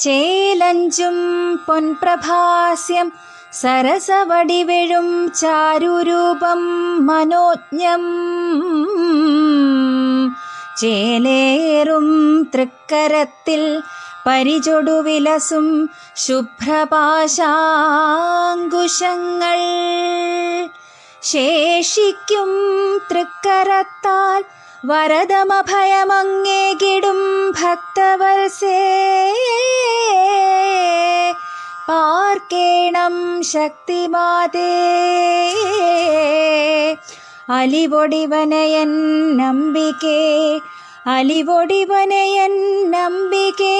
ചേലഞ്ചും പൊൻപ്രഭാസ്യം സരസവടിവെഴും ചാരുരൂപം മനോജ്ഞം. ചേലേറും തൃക്കരത്തിൽ പരിചൊടുവിലസും ശുഭ്രപാശാങ്കുശങ്ങൾ ശേഷിക്കും തൃക്കരത്താൽ വരദമഭയമങ്ങേകിടും ഭക്തവത്സേ. പാർക്കേണം ശക്തിമാതേ. അലിവൊടിവനയൻ നമ്പികേ അലിവൊടിവനയൻ നമ്പികേ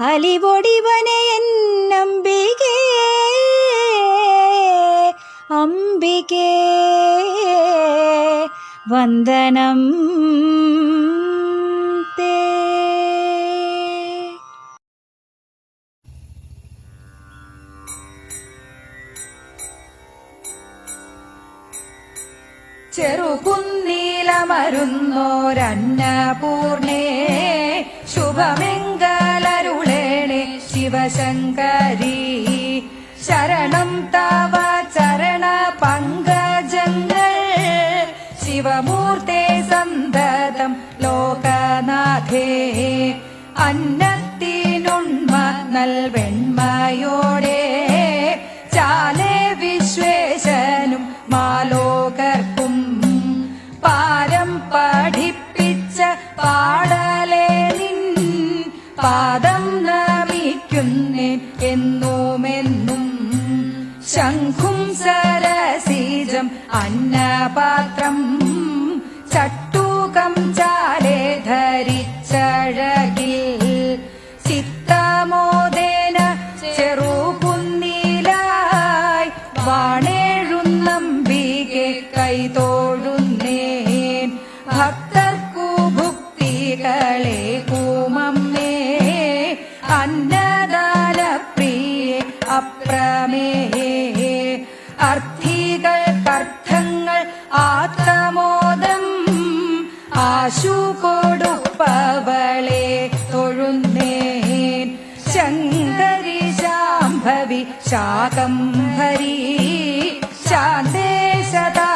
അലിവൊടിവനയൻ നമ്പികേ. അംബികേ വന്ദനം ചെറുകുന്നീലമരുന്നോരന്നപൂർണേ ശുഭമെങ്കലരുളേണേ ശിവശങ്കരി. ശരണം തവ ചരണ പങ്കജങ്ങൾ. ശിവമൂർത്തേ സന്തതം ലോകനാഥേ. അന്നത്തിനുണ്മ നൽവെണ്മയോടെ പാദം നമിക്കുന്നേ എന്നുമെന്നും ശംഖും സരസീജം അന്നപാത്രം ചട്ടൂകം ചാലേ ധരിച്ചഴകിൽ ചിത്തമോദേന ചെറുകുന്നിലായി വാണേഴുന്നമ്പികെ കൈതോഴുന്നേൻ ഭക്തർക്കു ഭുക്തികളെ അന്നദാന അപ്രമേഹേ. അർത്ഥികൾക്കർത്ഥങ്ങൾ ആത്മോദം ആശു കൊടുപ്പവളെ തൊഴുന്നേൻ. ശങ്കരി ശാംഭവി ശാകംഭരി ശാന്തേ സദാ